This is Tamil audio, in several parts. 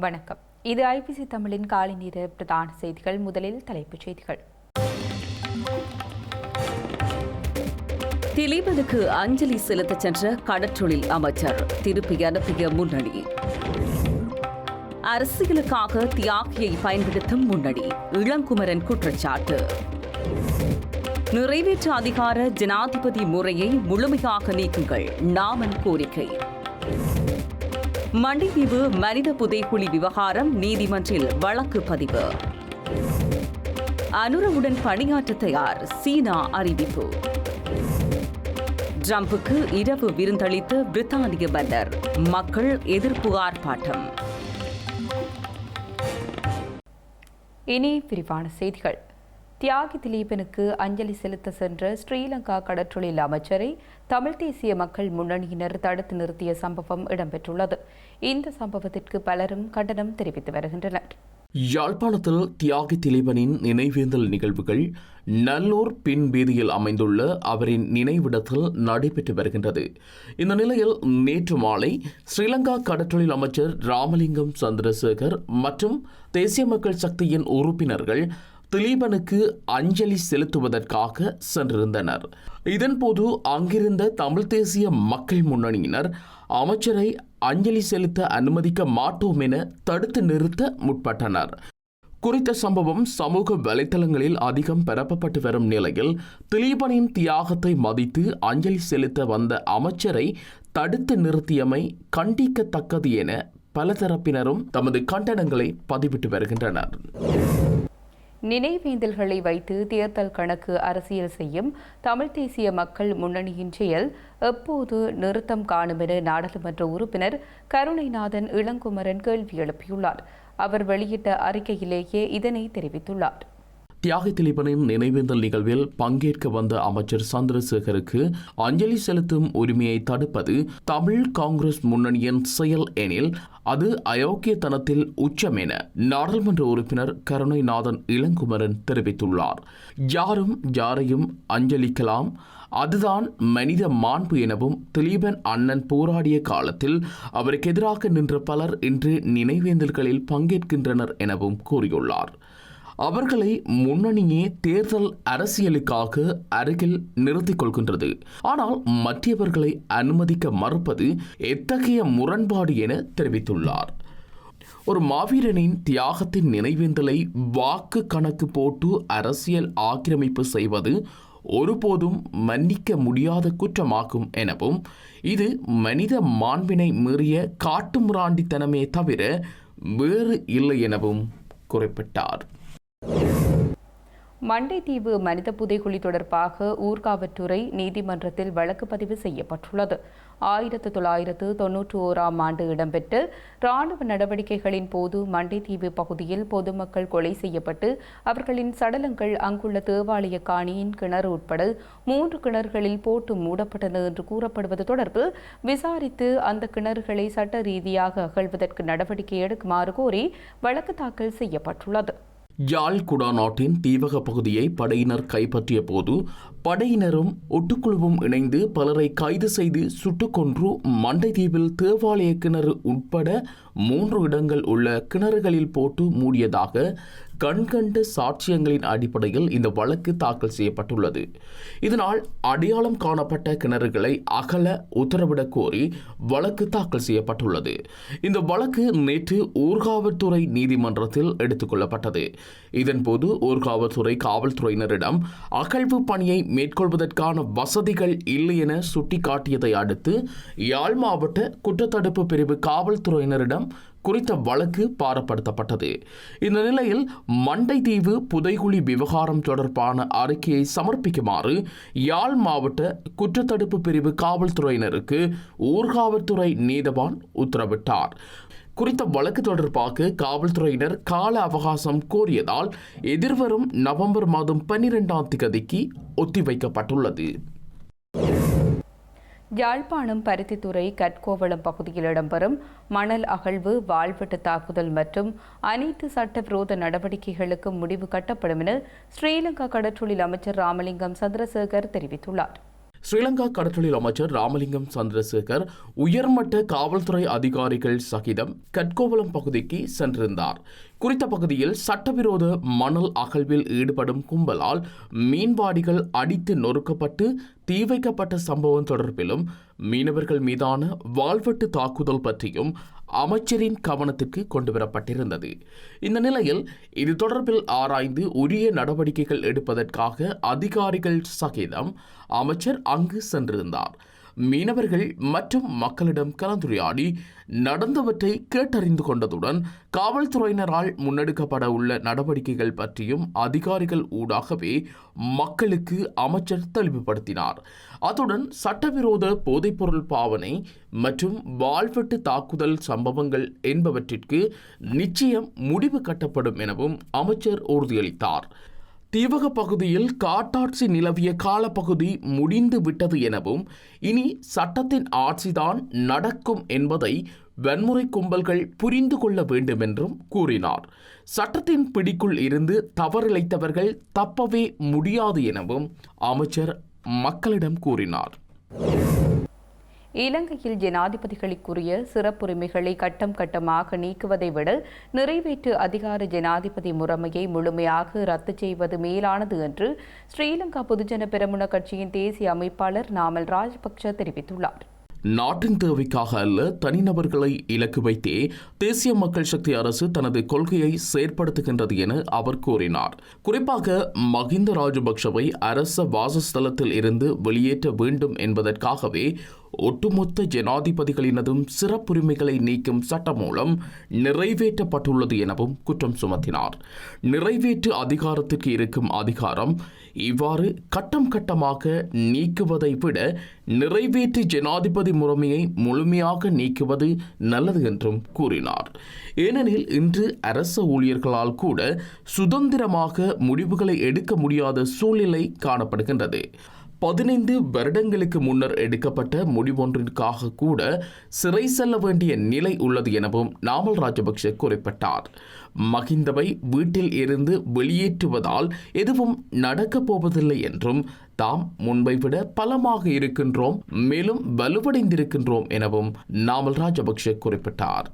வணக்கம். இது ஐபிசி தமிழின் காலை நேர பிரதான செய்திகள். முதலில் தலைப்புச் செய்திகள். திலீபனுக்கு அஞ்சலி செலுத்தச் சென்ற கடற்றொழில் அமைச்சர். திருப்பி அனுப்பிய முன்னணி. அரசியலுக்காக தியாகியை பயன்படுத்தும் முன்னணி. இளங்குமரன் குற்றச்சாட்டு. நிறைவேற்று அதிகார ஜனாதிபதி முறையை முழுமையாக நீக்குங்கள். நாமன் கோரிக்கை. மண்டிதீவு மனித புதைக்குழி விவகாரம் நீதிமன்றில் வழக்கு பதிவு. அனுரவுடன் பணியாற்ற தயார் சீனா அறிவிப்பு. ட்ரம்புக்கு இரவு விருந்தளித்த பிரித்தானிய மன்னர் மக்கள் எதிர்ப்பு ஆர்ப்பாட்டம். இனி விரிவான செய்திகள். தியாகி திலீபனுக்கு அஞ்சலி செலுத்த சென்ற ஸ்ரீலங்கா கடற்றொழில் அமைச்சரை தமிழ் தேசிய மக்கள் முன்னணியினர் தடுத்து நிறுத்திய சம்பவம் இடம்பெற்றுள்ளது. இந்த சம்பவத்திற்கு பலரும் கண்டனம் தெரிவித்து வருகின்றனர். யாழ்ப்பாணத்தில் தியாகி திலீபனின் நினைவேந்தல் நிகழ்வுகள் நல்லூர் பின் வீதியில் அமைந்துள்ள அவரின் நினைவிடத்தில் நடைபெற்று வருகின்றது. இந்த நிலையில் நேற்று மாலை ஸ்ரீலங்கா கடற்றொழில் அமைச்சர் ராமலிங்கம் சந்திரசேகர் மற்றும் தேசிய மக்கள் சக்தியின் உறுப்பினர்கள் திலீபனுக்கு அஞ்சலி செலுத்துவதற்காக சென்றிருந்தனர். இதன்போது அங்கிருந்த தமிழ் தேசிய மக்கள் முன்னணியினர் அமைச்சரை அஞ்சலி செலுத்த அனுமதிக்க மாட்டோம் என தடுத்து நிறுத்த முற்பட்டனர். குறித்த சம்பவம் சமூக வலைத்தளங்களில் அதிகம் பரப்பப்பட்டு வரும் நிலையில் திலீபனின் தியாகத்தை மதித்து அஞ்சலி செலுத்த வந்த அமைச்சரை தடுத்து நிறுத்தியமை கண்டிக்கத்தக்கது என பல தரப்பினரும் தமது கண்டனங்களை பதிவிட்டு வருகின்றனர். நினைவேந்தல்களை வைத்து தேர்தல் கணக்கு அரசியல் செய்யும் தமிழ் தேசிய மக்கள் முன்னணியின் செயல் எப்போது நிறுத்தம் காணும் என நாடாளுமன்ற உறுப்பினர் கருணைநாதன் இளங்குமரன் கேள்வி எழுப்பியுள்ளார். அவர் வெளியிட்ட அறிக்கையிலேயே இதனை தெரிவித்துள்ளார். தியாகி திலீபனின் நினைவேந்தல் நிகழ்வில் பங்கேற்க வந்த அமைச்சர் சந்திரசேகருக்கு அஞ்சலி செலுத்தும் உரிமையை தடுப்பது தமிழ் காங்கிரஸ் முன்னணியின் செயல் எனில் அது அயோக்கியத்தனத்தில் உச்சம் என நாடாளுமன்ற உறுப்பினர் கருணைநாதன் இளங்குமரன் தெரிவித்துள்ளார். யாரும் யாரையும் அஞ்சலிக்கலாம். அதுதான் மனித மாண்பு எனவும் திலீபன் அண்ணன் போராடிய காலத்தில் அவருக்கு எதிராக நின்ற பலர் இன்று நினைவேந்தல்களில் பங்கேற்கின்றனர் எனவும் கூறியுள்ளார். அவர்களை முன்னணியே தேர்தல் அரசியலுக்காக அருகில் நிறுத்திக் கொள்கின்றது. ஆனால் மற்றவர்களை அனுமதிக்க மறுப்பது எத்தகைய முரண்பாடு என தெரிவித்துள்ளார். ஒரு மாவீரனின் தியாகத்தின் நினைவேந்தலை வாக்கு கணக்கு போட்டு அரசியல் ஆக்கிரமிப்பு செய்வது ஒருபோதும் மன்னிக்க முடியாத குற்றமாகும் எனவும் இது மனித மாண்பினை மீறிய காட்டுமிராண்டித்தனமே தவிர வேறு இல்லை எனவும் குறிப்பிட்டார். மண்டைத்தீவு மனித புதைகுழி தொடர்பாக ஊர்காவற்றுறை நீதிமன்றத்தில் வழக்கு பதிவு செய்யப்பட்டுள்ளது. ஆயிரத்து தொள்ளாயிரத்து தொன்னூற்றி ஓராம் ஆண்டு இடம்பெற்ற ராணுவ நடவடிக்கைகளின் போது மண்டைத்தீவு பகுதியில் பொதுமக்கள் கொலை செய்யப்பட்டு அவர்களின் சடலங்கள் அங்குள்ள தேவாலய காணியின் கிணறு உட்பட மூன்று கிணறுகளில் போட்டு மூடப்பட்டன என்று கூறப்படுவது தொடர்பில் விசாரித்து அந்த கிணறுகளை சட்ட ரீதியாக அகழ்வதற்கு நடவடிக்கை எடுக்குமாறு கோரி வழக்கு தாக்கல் செய்யப்பட்டுள்ளது. யாழ்குடா நாட்டின் தீவக பகுதியை படையினர் கைப்பற்றிய போது படையினரும் ஒட்டுக்குழுவும் இணைந்து பலரை கைது செய்து சுட்டுக்கொன்று மண்டை மண்டைதீவில் தேவாலய கிணறு உட்பட மூன்று இடங்கள் உள்ள கிணறுகளில் போட்டு மூடியதாக கண்கண்ட சாட்சியங்களின் அடிப்படையில் இந்த வழக்கு தாக்கல் செய்யப்பட்டுள்ளது. இதனால் அடையாளம் காணப்பட்ட கிணறுகளை அகல உத்தரவிடக் கோரி வழக்கு தாக்கல் செய்யப்பட்டுள்ளது. இந்த வழக்கு நேற்று ஊர்காவல்துறை நீதிமன்றத்தில் எடுத்துக்கொள்ளப்பட்டது இதன்போது ஊர்காவல்துறை காவல்துறையினரிடம் அகழ்வு பணியை மேற்கொள்வதற்கான வசதிகள் இல்லை என சுட்டிக்காட்டியதை அடுத்து யாழ் மாவட்ட குற்றத்தடுப்பு பிரிவு காவல்துறையினரிடம் குறித்த வழக்கு பாரப்படுத்தப்பட்டது. இந்த நிலையில் மண்டைதீவு புதைகுழி விவகாரம் தொடர்பான அறிக்கையை சமர்ப்பிக்குமாறு யாழ் மாவட்ட குற்றத்தடுப்பு பிரிவு காவல்துறையினருக்கு ஊர்காவல்துறை நீதவான் உத்தரவிட்டார். குறித்த வழக்கு தொடர்பாக காவல்துறையினர் கால அவகாசம் கோரியதால் எதிர்வரும் நவம்பர் மாதம் பன்னிரெண்டாம் திகதிக்கு ஒத்திவைக்கப்பட்டுள்ளது. யாழ்ப்பாணம் பருத்தித்துறை கட்கோவளம் பகுதியில் இடம்பெறும் மணல் அகழ்வு வாழ்வெட்டு தாக்குதல் மற்றும் அனைத்து சட்டவிரோத நடவடிக்கைகளுக்கும் முடிவு கட்டப்படும் என ஸ்ரீலங்கா கடற்றொழில் அமைச்சர் ராமலிங்கம் சந்திரசேகர் தெரிவித்துள்ளார். ஸ்ரீலங்கா கடற்றொழில் அமைச்சர் ராமலிங்கம் சந்திரசேகர் உயர்மட்ட காவல்துறை அதிகாரிகள் சகிதம் கட்கோவலம் பகுதிக்கு சென்றிருந்தார். குறித்த பகுதியில் சட்டவிரோத மணல் அகழ்வில் ஈடுபடும் கும்பலால் மீன்வாடிகள் அடித்து நொறுக்கப்பட்டு தீ வைக்கப்பட்ட சம்பவம் தொடர்பிலும் மீனவர்கள் மீதான வாழ்வெட்டு தாக்குதல் பற்றியும் அமைச்சரின் கவனத்திற்கு கொண்டுவரப்பட்டிருந்தது. இந்த நிலையில் இது தொடர்பில் ஆராய்ந்து உரிய நடவடிக்கைகள் எடுப்பதற்காக அதிகாரிகள் சகிதம் அமைச்சர் அங்கு சென்றிருந்தார். மீனவர்கள் மற்றும் மக்களிடம் கலந்துரையாடி நடந்தவற்றை கேட்டறிந்து கொண்டதுடன் காவல்துறையினரால் முன்னெடுக்கப்பட உள்ள நடவடிக்கைகள் பற்றியும் அதிகாரிகள் ஊடாகவே மக்களுக்கு அமைச்சர் தெளிவுபடுத்தினார். அத்துடன் சட்டவிரோத போதைப்பொருள் பாவனை மற்றும் வாழ்வெட்டு தாக்குதல் சம்பவங்கள் என்பவற்றிற்கு நிச்சயம் முடிவு கட்டப்படும் எனவும் அமைச்சர் உறுதியளித்தார். தீவக பகுதியில் காட்டாட்சி நிலவிய காலப்பகுதி முடிந்து விட்டது எனவும் இனி சட்டத்தின் ஆட்சிதான் நடக்கும் என்பதை வன்முறை கும்பல்கள் புரிந்து கொள்ள வேண்டும் என்றும் கூறினார். சட்டத்தின் பிடிக்குள் இருந்து தவறிழைத்தவர்கள் தப்பவே முடியாது எனவும் அமைச்சர் மக்களிடம் கூறினார். இலங்கையில் ஜனாதிபதிகளுக்குரிய சிறப்புரிமைகளை கட்டம் கட்டமாக நீக்குவதை விட நிறைவேற்று அதிகார ஜனாதிபதி முறைமையை முழுமையாக ரத்து செய்வது மேலானது என்று ஸ்ரீலங்கா பொதுஜன பெரமுன கட்சியின் தேசிய அமைப்பாளர் நாமல் ராஜபக்ஷ தெரிவித்துள்ளார். நாட்டின் தேவைக்காக அல்ல தனிநபர்களை இலக்கு வைத்தே தேசிய மக்கள் சக்தி அரசு தனது கொள்கையை செயற்படுத்துகின்றது என அவர் கூறினார். குறிப்பாக மகிந்த ராஜபக்ஷவை அரச வாசஸ்தலத்தில் இருந்து வெளியேற்ற வேண்டும் என்பதற்காகவே ஒட்டுமொத்த ஜனாதிபதிகளினதும் சிறப்புரிமைகளை நீக்கும் சட்டம் மூலம் நிறைவேற்றப்பட்டுள்ளது எனவும் குற்றம் சுமத்தினார். நிறைவேற்று அதிகாரத்துக்கு இருக்கும் அதிகாரம் இவ்வாறு கட்டம் கட்டமாக நீக்குவதை விட நிறைவேற்று ஜனாதிபதி முறைமையை முழுமையாக நீக்குவது நல்லது என்றும் கூறினார். ஏனெனில் இன்று அரச ஊழியர்களால் கூட சுதந்திரமாக முடிவுகளை எடுக்க முடியாத சூழ்நிலை காணப்படுகின்றது. பதினைந்து வருடங்களுக்கு முன்னர் எடுக்கப்பட்ட முடிவொன்றிற்காக கூட சிறை செல்ல வேண்டிய நிலை உள்ளது எனவும் நாமல் ராஜபக்ஷ குறிப்பிட்டார். மகிந்தவை வீட்டில் இருந்து வெளியேற்றுவதால் எதுவும் நடக்கப் போவதில்லை என்றும் தாம் முன்பை விட பலமாக இருக்கின்றோம் மேலும் வலுவடைந்திருக்கின்றோம் எனவும் நாமல் ராஜபக்ஷ குறிப்பிட்டார்.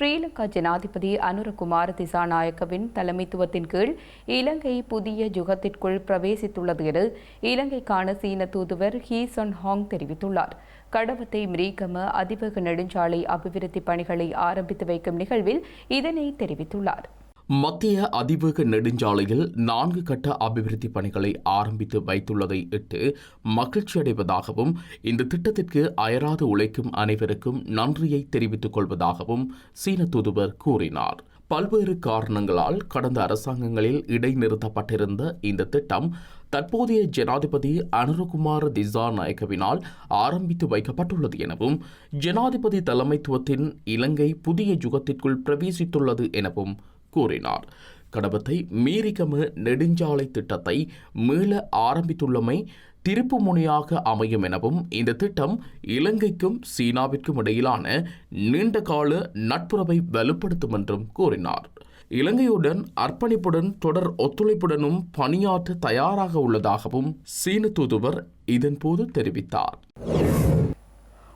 ஸ்ரீலங்கா ஜனாதிபதி அனுரகுமார திசாநாயக்கவின் தலைமைத்துவத்தின் கீழ் இலங்கை புதிய யுகத்திற்குள் பிரவேசித்துள்ளது என இலங்கைக்கான சீன தூதுவர் ஹீ சொன் ஹாங் தெரிவித்துள்ளார். கடவத்தை மிரீகம அதிவேக நெடுஞ்சாலை அபிவிருத்தி பணிகளை ஆரம்பித்து வைக்கும் நிகழ்வில் இதனை தெரிவித்துள்ளார். மத்திய அதிவேக நெடுஞ்சாலையில் நான்கு கட்ட அபிவிருத்தி பணிகளை ஆரம்பித்து வைத்துள்ளதை இட்டு மகிழ்ச்சி அடைவதாகவும் இந்த திட்டத்திற்கு அயராது உழைக்கும் அனைவருக்கும் நன்றியை தெரிவித்துக் கொள்வதாகவும் சீன தூதுவர் கூறினார். பல்வேறு காரணங்களால் கடந்த அரசாங்கங்களில் இடைநிறுத்தப்பட்டிருந்த இந்த திட்டம் தற்போதைய ஜனாதிபதி அனுரகுமார திசாநாயக்கவினால் ஆரம்பித்து வைக்கப்பட்டுள்ளது எனவும் ஜனாதிபதி தலைமைத்துவத்தின் இலங்கை புதிய யுகத்திற்குள் பிரவேசித்துள்ளது எனவும் கூறினார். கடபத்தை மீரிகம நெடுஞ்சாலை திட்டத்தை மீள ஆரம்பித்துள்ளமை திருப்பு முனையாக அமையும் எனவும் இந்த திட்டம் இலங்கைக்கும் சீனாவிற்கும் இடையிலான நீண்டகால நட்புறவை வலுப்படுத்தும் என்றும் கூறினார். இலங்கையுடன் அர்ப்பணிப்புடன் தொடர் ஒத்துழைப்புடனும் பணியாற்ற தயாராக உள்ளதாகவும் சீன தூதுவர் இதன்போது தெரிவித்தார்.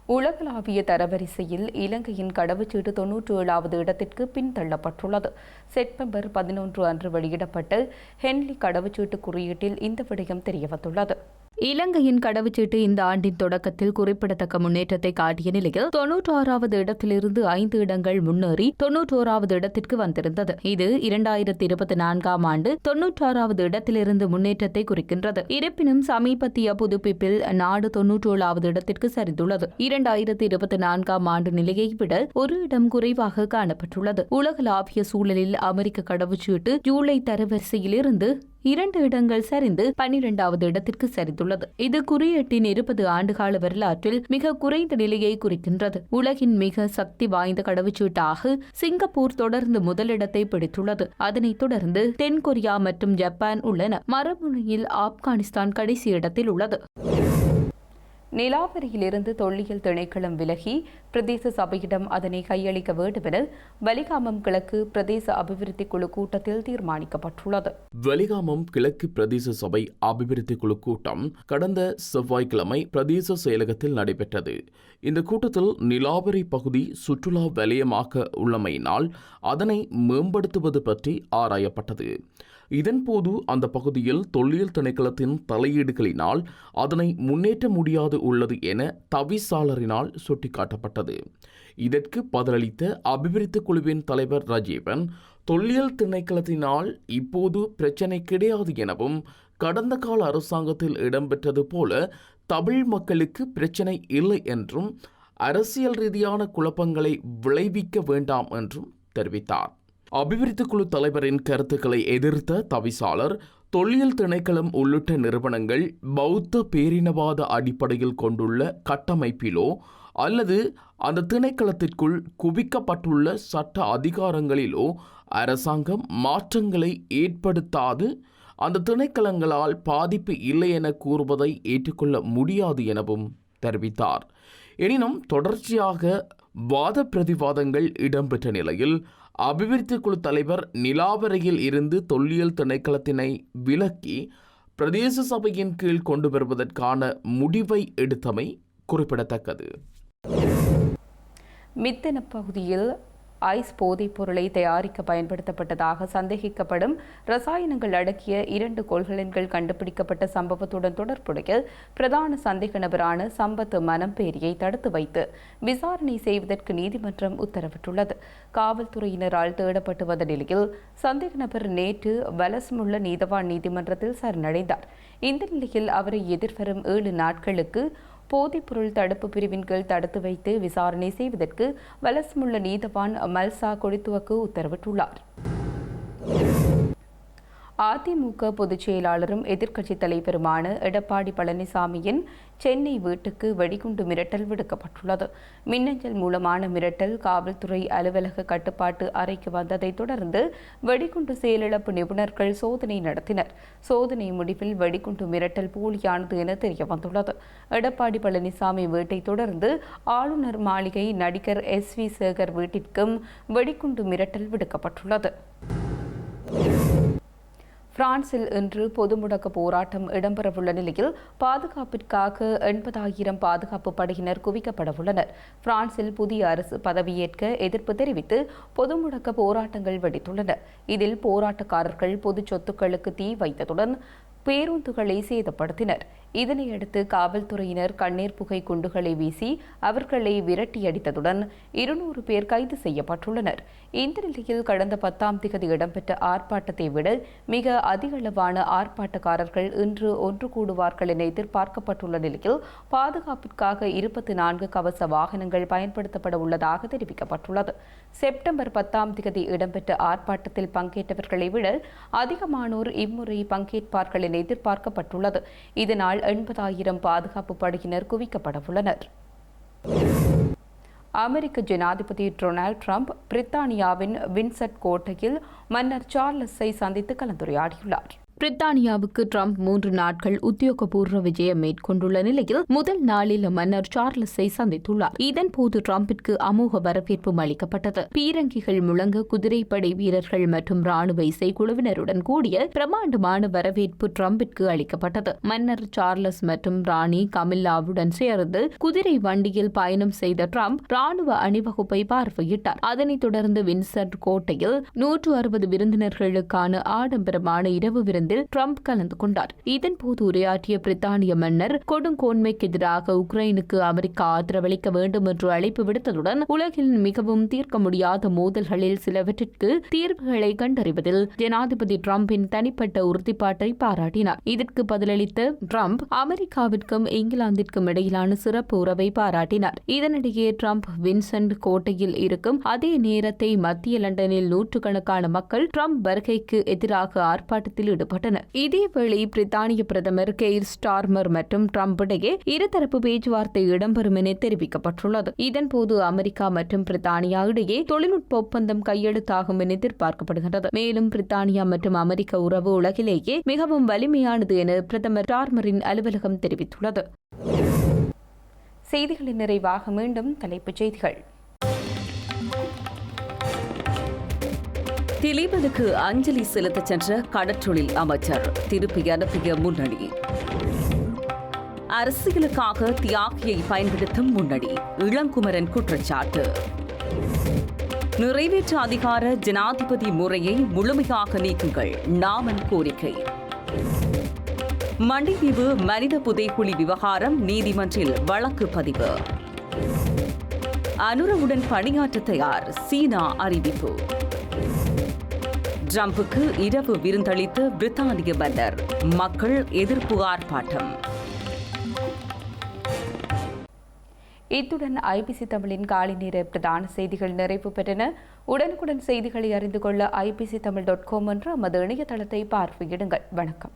உலகளாவிய தரவரிசையில் இலங்கையின் கடவுச்சீட்டு தொன்னூற்றி ஏழாவது இடத்திற்கு பின்தள்ளப்பட்டுள்ளது. செப்டம்பர் பதினொன்று அன்று வெளியிடப்பட்ட ஹென்லி கடவுச்சீட்டு குறியீட்டில் இந்த விடயம் தெரியவந்துள்ளது. இலங்கையின் கடவுச்சீட்டு இந்த ஆண்டின் தொடக்கத்தில் குறிப்பிடத்தக்க முன்னேற்றத்தை காட்டிய நிலையில் தொன்னூற்றாறாவது இடத்திலிருந்து ஐந்து இடங்கள் முன்னேறி தொன்னூற்றோராவது இடத்திற்கு வந்திருந்தது. இது இரண்டாயிரத்தி இருபத்தி நான்காம் ஆண்டு தொன்னூற்றாறாவது இடத்திலிருந்து முன்னேற்றத்தை குறிக்கின்றது. இருப்பினும் சமீபத்திய புதுப்பிப்பில் நாடு தொன்னூற்றேழாவது இடத்திற்கு சரிந்துள்ளது. இரண்டாயிரத்தி இருபத்தி நான்காம் ஆண்டு நிலையை விட ஒரு இடம் குறைவாக காணப்பட்டுள்ளது. உலகளாவிய சூழலில் அமெரிக்க கடவுச்சீட்டு ஜூலை தரவரிசையிலிருந்து இரண்டு இடங்கள் சரிந்து பனிரெண்டாவது இடத்திற்கு சரிந்துள்ளது. இது குறியீட்டின் இருபது ஆண்டுகால வரலாற்றில் மிக குறைந்த நிலையை குறிக்கின்றது. உலகின் மிக சக்தி வாய்ந்த கடவுச்சீட்டாக சிங்கப்பூர் தொடர்ந்து முதலிடத்தை பிடித்துள்ளது. அதனைத் தொடர்ந்து தென்கொரியா மற்றும் ஜப்பான் உள்ளன. மரபுணியில் ஆப்கானிஸ்தான் கடைசி இடத்தில் உள்ளது. நிலாவரியிலிருந்து தொல்லியல் திணைக்களம் விலகி பிரதேச சபையிடம் அதனை கையளிக்க வேண்டும் என வலிகாமம் கிழக்கு பிரதேச அபிவிருத்தி குழு கூட்டத்தில் தீர்மானிக்கப்பட்டுள்ளது. வலிகாமம் கிழக்கு பிரதேச சபை அபிவிருத்தி குழு கூட்டம் கடந்த செவ்வாய்க்கிழமை பிரதேச செயலகத்தில் நடைபெற்றது. இந்த கூட்டத்தில் நிலாவரி பகுதி சுற்றுலா வலயமாக உள்ளமையினால் அதனை மேம்படுத்துவது பற்றி ஆராயப்பட்டது. இதன்போது அந்த பகுதியில் தொல்லியல் திணைக்களத்தின் தலையீடுகளினால் அதனை முன்னேற்ற முடியாது உள்ளது என தவிசாளரினால் சுட்டிக்காட்டப்பட்டது. இதற்கு பதிலளித்த அபிவிருத்தி குழுவின் தலைவர் ரஜீவன் தொல்லியல் திணைக்களத்தினால் இப்போது பிரச்சனை கிடையாது எனவும் கடந்த கால அரசாங்கத்தில் இடம்பெற்றது போல தமிழ் மக்களுக்கு பிரச்சனை இல்லை என்றும் அரசியல் ரீதியான குழப்பங்களை விளைவிக்க வேண்டாம் என்றும் தெரிவித்தார். அபிவிருத்தி குழு தலைவரின் கருத்துக்களை எதிர்த்த தவிசாளர் தொல்லியல் திணைக்களம் உள்ளிட்ட நிறுவனங்கள் பௌத்த பேரினவாத அடிப்படையில் கொண்டுள்ள கட்டமைப்பிலோ அல்லது அந்த திணைக்களத்திற்குள் குவிக்கப்பட்டுள்ள சட்ட அதிகாரங்களிலோ அரசாங்கம் மாற்றங்களை ஏற்படுத்தாது அந்த திணைக்களங்களால் பாதிப்பு இல்லை என கூறுவதை ஏற்றுக்கொள்ள முடியாது எனவும் தெரிவித்தார். எனினும் தொடர்ச்சியாக வாத பிரதிவாதங்கள் இடம்பெற்ற நிலையில் அபிவிருத்தி குழு தலைவர் நிலாவரையில் இருந்து தொல்லியல் திணைக்களத்தினை விலக்கி பிரதேச சபையின் கீழ் கொண்டு வருவதற்கான முடிவை எடுத்தமை குறிப்பிடத்தக்கது. மித்தன பகுதியில் ஐஸ் போதைப் பொருளை தயாரிக்க பயன்படுத்தப்பட்டதாக சந்தேகிக்கப்படும் ரசாயனங்கள் அடக்கிய இரண்டு கொள்கலன்கள் கண்டுபிடிக்கப்பட்ட சம்பவத்துடன் தொடர்புடைய பிரதான சந்தேக நபரான சம்பத் மனம்பேரியை தடுத்து வைத்து விசாரணை செய்வதற்கு நீதிமன்றம் உத்தரவிட்டுள்ளது. காவல்துறையினரால் தேடப்பட்டு வந்த நிலையில் சந்தேக நபர் நேற்று வலசமுள்ள நீதவான் நீதிமன்றத்தில் சரணடைந்தார். இந்த நிலையில் அவரை எதிர்வரும் ஏழு நாட்களுக்கு போதைப்பொருள் தடுப்பு பிரிவின் கீழ் தடுத்து வைத்து விசாரணை செய்வதற்கு வலசமுள்ள நீதவான் மல்சா கொடித்துவக்கு உத்தரவிட்டுள்ளார். அதிமுக பொதுச் செயலாளரும் எதிர்க்கட்சித் தலைவருமான எடப்பாடி பழனிசாமியின் சென்னை வீட்டுக்கு வெடிகுண்டு மிரட்டல் விடுக்கப்பட்டுள்ளது. மின்னஞ்சல் மூலமான மிரட்டல் காவல்துறை அலுவலக கட்டுப்பாட்டு அறைக்கு வந்ததைத் தொடர்ந்து வெடிகுண்டு செயலிழப்பு நிபுணர்கள் சோதனை நடத்தினர். சோதனை முடிவில் வெடிகுண்டு மிரட்டல் போலியானது என தெரியவந்துள்ளது. எடப்பாடி பழனிசாமி வீட்டை தொடர்ந்து ஆளுநர் மாளிகை நடிகர் எஸ் வி சேகர் வீட்டிற்கும் வெடிகுண்டு மிரட்டல் விடுக்கப்பட்டுள்ளது. பிரான்சில் இன்று பொது முடக்க போராட்டம் இடம்பெறவுள்ள நிலையில் பாதுகாப்பிற்காக எண்பதாயிரம் பாதுகாப்பு படையினர் குவிக்கப்படவுள்ளனர் பிரான்சில் புதிய அரசு பதவியேற்க எதிர்ப்பு தெரிவித்து பொது முடக்க போராட்டங்கள் வெடித்துள்ளன. இதில் போராட்டக்காரர்கள் பொது சொத்துக்களுக்கு தீ வைத்ததுடன் பேருந்துகளை சேதப்படுத்தினர். இதனையடுத்து காவல்துறையினர் கண்ணீர் புகை குண்டுகளை வீசி அவர்களை விரட்டியடித்ததுடன் இருநூறு பேர் கைது செய்யப்பட்டுள்ளனர். இந்த நிலையில் கடந்த பத்தாம் திகதி இடம்பெற்ற ஆர்ப்பாட்டத்தை விட மிக அதிகளவான ஆர்ப்பாட்டக்காரர்கள் இன்று ஒன்று கூடுவார்கள் என எதிர்பார்க்கப்பட்டுள்ள நிலையில் பாதுகாப்பிற்காக இருபத்தி நான்கு கவச வாகனங்கள் பயன்படுத்தப்பட உள்ளதாக தெரிவிக்கப்பட்டுள்ளது. செப்டம்பர் பத்தாம் திகதி இடம்பெற்ற ஆர்ப்பாட்டத்தில் பங்கேற்றவர்களை விட அதிகமானோர் இம்முறை பங்கேற்பார்கள் என எதிர்பார்க்கப்பட்டுள்ளது. இதனால் எண்பதாயிரம் பாதுகாப்பு படையினர் குவிக்கப்படவுள்ளனர். அமெரிக்க ஜனாதிபதி டொனால்ட் ட்ரம்ப் பிரித்தானியாவின் வின்செட் கோட்டையில் மன்னர் சார்லஸை சந்தித்து கலந்துரையாடியுள்ளார். பிரித்தானியாவுக்கு ட்ரம்ப் மூன்று நாட்கள் உத்தியோகபூர்வ விஜயம் மேற்கொண்டுள்ள நிலையில் முதல் நாளில் மன்னர் சார்லஸை சந்தித்துள்ளார். இதன்போது டிரம்பிற்கு அமோக வரவேற்பும் அளிக்கப்பட்டது. பீரங்கிகள் முழங்க குதிரைப்படை வீரர்கள் மற்றும் ராணுவ இசைக்குழுவினருடன் கூடிய பிரமாண்டமான வரவேற்பு டிரம்பிற்கு அளிக்கப்பட்டது. மன்னர் சார்லஸ் மற்றும் ராணி கமில்லாவுடன் சேர்ந்து குதிரை வண்டியில் பயணம் செய்த ட்ரம்ப் ராணுவ அணிவகுப்பை பார்வையிட்டார். அதனைத் தொடர்ந்து வின்சென்ட் கோட்டையில் நூற்று அறுபது விருந்தினர்களுக்கான ஆடம்பரமான இரவு விருந்தில் ட்ரம்ப் கலந்து கொண்டார். இதன்போது உரையாற்றிய பிரித்தானிய மன்னர் கொடுங்கோன்மைக்கு எதிராக உக்ரைனுக்கு அமெரிக்கா ஆதரவளிக்க வேண்டும் என்று அழைப்பு விடுத்ததுடன் உலகில் மிகவும் தீர்க்க முடியாத மோதல்களில் சிலவற்றிற்கு தீர்வுகளை கண்டறிவதில் ஜனாதிபதி ட்ரம்பின் தனிப்பட்ட உறுதிப்பாட்டை பாராட்டினார். இதற்கு பதிலளித்த ட்ரம்ப் அமெரிக்காவிற்கும் இங்கிலாந்திற்கும் இடையிலான சிறப்பு உறவை பாராட்டினார். இதனிடையே ட்ரம்ப் வின்சென்ட் கோட்டையில் இருக்கும் அதே நேரத்தை மத்திய லண்டனில் நூற்றுக்கணக்கான மக்கள் ட்ரம்ப் வருகைக்கு எதிராக ஆர்ப்பாட்டத்தில் ஈடுபட்டனர். இதேவேளை பிரித்தானிய பிரதமர் கெய்ர் ஸ்டார்மர் மற்றும் ட்ரம்ப் இடையே இருதரப்பு பேச்சுவார்த்தை இடம்பெறும் என தெரிவிக்கப்பட்டுள்ளது. இதன்போது அமெரிக்கா மற்றும் பிரித்தானியா இடையே தொழில்நுட்ப ஒப்பந்தம் கையெழுத்தாகும் என எதிர்பார்க்கப்படுகிறது மேலும் பிரித்தானியா மற்றும் அமெரிக்க உறவு உலகிலேயே மிகவும் வலிமையானது என பிரதமர் ஸ்டார்மரின் அலுவலகம் தெரிவித்துள்ளது. செய்திகளின் நிறைவாக மீண்டும் தலைப்புச் செய்திகள். திலீபனுக்கு அஞ்சலி செலுத்தச் சென்ற கடற்றொழில் அமைச்சர் திருப்பி அனுப்பிய முன்னணி. அரசியலுக்காக தியாகியை பயன்படுத்தும் முன்னணி இளங்குமரன் குற்றச்சாட்டு. நிறைவேற்று அதிகார ஜனாதிபதி முறையை முழுமையாக நீக்குங்கள் நாமன் கோரிக்கை. மண்டிதீவு மனித புதைக்குழி விவகாரம் நீதிமன்றில் வழக்கு பதிவு. அனுரவுடன் பணியாற்ற தயார் சீனா அறிவிப்பு. ட்ரம்புக்கு இரவு விருந்தளித்த பிரித்தானிய பந்தர் மக்கள் எதிர்ப்பு ஆர்ப்பாட்டம். இத்துடன் ஐபிசி தமிழின் காலை நேர பிரதான செய்திகள் நிறைவு பெற்றன. உடனுக்குடன் செய்திகளை அறிந்து கொள்ள ஐபிசி தமிழ் டாட் காம் என்ற நமது இணையதளத்தை பார்வையிடுங்கள். வணக்கம்.